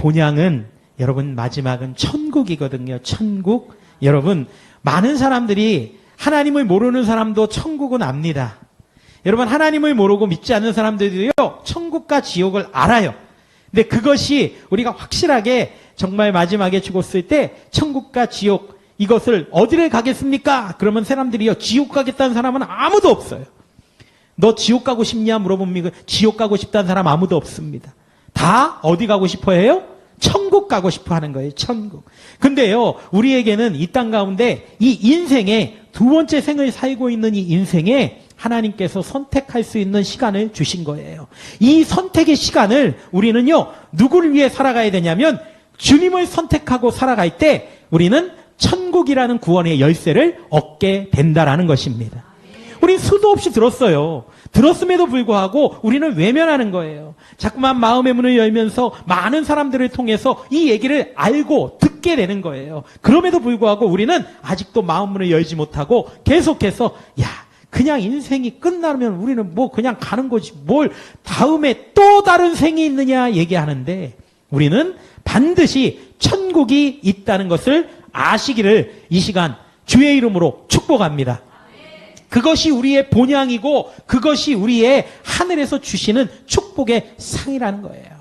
본향은 여러분 마지막은 천국이거든요. 천국. 여러분 많은 사람들이 하나님을 모르는 사람도 천국은 압니다. 여러분 하나님을 모르고 믿지 않는 사람들도요. 천국과 지옥을 알아요. 근데 그것이 우리가 확실하게 정말 마지막에 죽었을 때 천국과 지옥 이것을 어디를 가겠습니까? 그러면 사람들이요. 지옥 가겠다는 사람은 아무도 없어요. 너 지옥 가고 싶냐 물어봅니까? 지옥 가고 싶다는 사람 아무도 없습니다. 다 어디 가고 싶어 해요? 천국 가고 싶어 하는 거예요. 천국. 근데요, 우리에게는 이 땅 가운데 이 인생에 두 번째 생을 살고 있는 이 인생에 하나님께서 선택할 수 있는 시간을 주신 거예요. 이 선택의 시간을 우리는요, 누구를 위해 살아가야 되냐면 주님을 선택하고 살아갈 때 우리는 천국이라는 구원의 열쇠를 얻게 된다라는 것입니다. 우린 수도 없이 들었어요. 들었음에도 불구하고 우리는 외면하는 거예요. 자꾸만 마음의 문을 열면서 많은 사람들을 통해서 이 얘기를 알고 듣게 되는 거예요. 그럼에도 불구하고 우리는 아직도 마음 문을 열지 못하고 계속해서 야 그냥 인생이 끝나면 우리는 뭐 그냥 가는 거지 뭘 다음에 또 다른 생이 있느냐 얘기하는데 우리는 반드시 천국이 있다는 것을 아시기를 이 시간 주의 이름으로 축복합니다. 그것이 우리의 본향이고 그것이 우리의 하늘에서 주시는 축복의 상이라는 거예요.